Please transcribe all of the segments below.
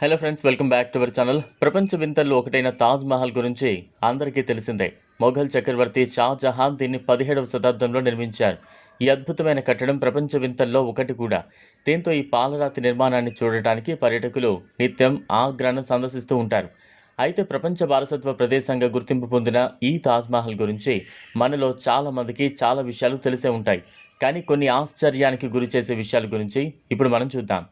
Hello friends welcome back to our channel ప్రపంచ వింతల్లో ఒకటైన తాజ్ మహల్ గురించి అందరికీ తెలిసిందే. మొఘల్ చక్రవర్తి షాజహాన్ దీన్ని పదిహేడవ శతాబ్దంలో నిర్మించారు. ఈ అద్భుతమైన కట్టడం ప్రపంచ వింతల్లో ఒకటి కూడా. దీంతో ఈ పాలరాతి నిర్మాణాన్ని చూడటానికి పర్యాటకులు నిత్యం ఆగ్రాను సందర్శిస్తూ ఉంటారు. అయితే ప్రపంచ వారసత్వ ప్రదేశంగా గుర్తింపు పొందిన ఈ తాజ్మహల్ గురించి మనలో చాలామందికి చాలా విషయాలు తెలిసే ఉంటాయి. కానీ కొన్ని ఆశ్చర్యానికి గురి చేసే విషయాల గురించి ఇప్పుడు మనం చూద్దాం.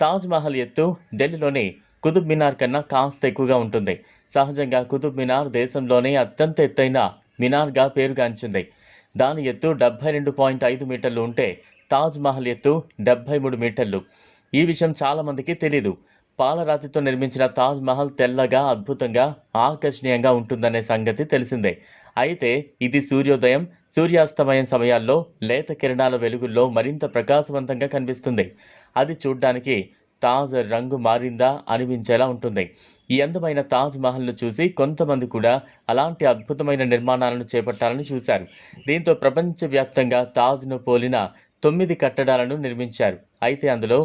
తాజ్మహల్ ఎత్తు ఢిల్లీలోని కుతుబ్ మినార్ కన్నా కాస్త ఎక్కువగా ఉంటుంది. సహజంగా కుతుబ్ మినార్ దేశంలోనే అత్యంత ఎత్తైన మినార్గా పేరుగాంచింది. దాని ఎత్తు డెబ్బై రెండు పాయింట్ ఐదు మీటర్లు ఉంటే తాజ్మహల్ ఎత్తు డెబ్బై మూడు మీటర్లు. ఈ విషయం చాలామందికి తెలీదు. పాలరాతితో నిర్మించిన తాజ్మహల్ తెల్లగా అద్భుతంగా ఆకర్షణీయంగా ఉంటుందనే సంగతి తెలిసిందే. అయితే ఇది సూర్యోదయం సూర్యాస్తమయం సమయాల్లో లేత కిరణాల వెలుగుల్లో మరింత ప్రకాశవంతంగా కనిపిస్తుంది. అది చూడ్డానికి తాజ్ రంగు మారిందా అనిపించేలా ఉంటుంది. ఈ అందమైన తాజ్ మహల్ను చూసి కొంతమంది కూడా అలాంటి అద్భుతమైన నిర్మాణాలను చేపట్టాలని చూశారు. దీంతో ప్రపంచవ్యాప్తంగా తాజ్ను పోలిన తొమ్మిది కట్టడాలను నిర్మించారు. అయితే అందులో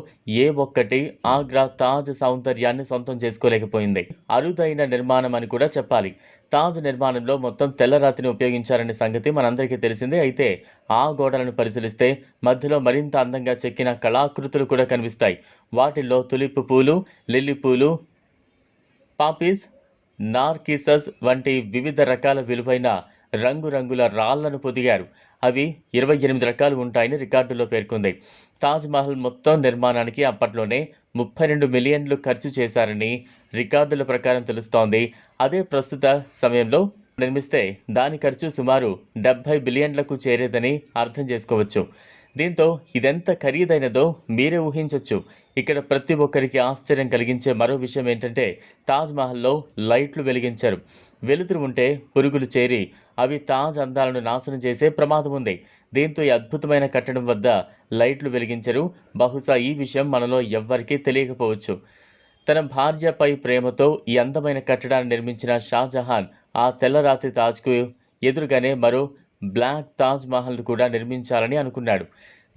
ఏ ఒక్కటి ఆగ్రా తాజ్ సౌందర్యాన్ని సొంతం చేసుకోలేకపోయింది. అరుదైన నిర్మాణం అని కూడా చెప్పాలి. తాజ్ నిర్మాణంలో మొత్తం తెల్లరాతిని ఉపయోగించారనే సంగతి మనందరికీ తెలిసిందే. అయితే ఆ గోడలను పరిశీలిస్తే మధ్యలో మరింత అందంగా చెక్కిన కళాకృతులు కూడా కనిపిస్తాయి. వాటిల్లో తులిప్ పూలు లిల్లీ పూలు పాపీస్ నార్కిసస్ వంటి వివిధ రకాల విలువైన రంగురంగుల రాళ్ళను పొదిగారు. అవి ఇరవై ఎనిమిది రకాలు ఉంటాయని రికార్డులో పేర్కొంది. తాజ్మహల్ మొత్తం నిర్మాణానికి అప్పట్లోనే ముప్పై రెండు మిలియన్లు ఖర్చు చేశారని రికార్డుల ప్రకారం తెలుస్తోంది. అదే ప్రస్తుత సమయంలో నిర్మిస్తే దాని ఖర్చు సుమారు డెబ్బై బిలియన్లకు చేరేదని అర్థం చేసుకోవచ్చు. దీంతో ఇదెంత ఖరీదైనదో మీరే ఊహించవచ్చు ఇక్కడ ప్రతి ఒక్కరికి ఆశ్చర్యం కలిగించే మరో విషయం ఏంటంటే తాజ్ మహల్లో లైట్లు వెలిగించారు. వెలుతురు ఉంటే పురుగులు చేరి అవి తాజ్ అందాలను నాశనం చేసే ప్రమాదం ఉంది. దీంతో ఈ అద్భుతమైన కట్టడం వద్ద లైట్లు వెలిగించరు. బహుశా ఈ విషయం మనలో ఎవ్వరికీ తెలియకపోవచ్చు. తన భార్యపై ప్రేమతో ఈ అందమైన కట్టడాన్ని నిర్మించిన షాజహాన్ ఆ తెల్లరాతి తాజ్కు ఎదురుగానే మరో బ్లాక్ తాజ్ మహల్ కూడా నిర్మించాలని అనుకున్నాడు.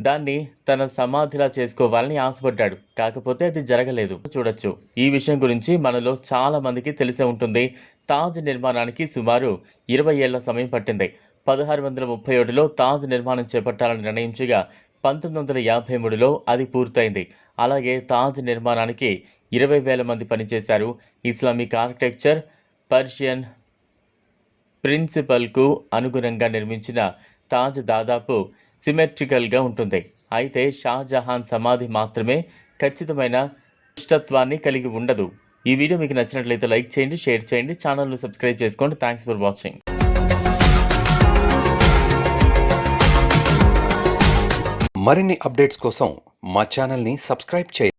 దాన్ని తన సమాధిలా చేసుకోవాలని ఆశపడ్డాడు. కాకపోతే అది జరగలేదు. చూడొచ్చు. ఈ విషయం గురించి మనలో చాలా మందికి తెలిసే ఉంటుంది. తాజ్ నిర్మాణానికి సుమారు ఇరవై ఏళ్ళ సమయం పట్టింది. పదహారు వందల ముప్పై ఏడులో తాజ్ నిర్మాణం చేపట్టాలని నిర్ణయించగా పంతొమ్మిది వందల యాభై మూడులో అది పూర్తయింది. అలాగే తాజ్ నిర్మాణానికి ఇరవై వేల మంది పనిచేశారు. ఇస్లామిక్ ఆర్కిటెక్చర్ పర్షియన్ ప్రిన్సిపల్కు అనుగుణంగా నిర్మించిన తాజ్ దాదాపు సిమెట్రికల్గా ఉంటుంది. అయితే షాజహాన్ సమాధి మాత్రమే ఖచ్చితమైన ఇష్టత్వాన్ని కలిగి ఉండదు. ఈ వీడియో మీకు నచ్చినట్లయితే లైక్ చేయండి షేర్ చేయండి ఛానల్ను సబ్స్క్రైబ్ చేసుకోండి. Thanks for watching. మరిన్ని అప్డేట్స్ కోసం మా ఛానల్ని సబ్స్క్రైబ్ చేయండి.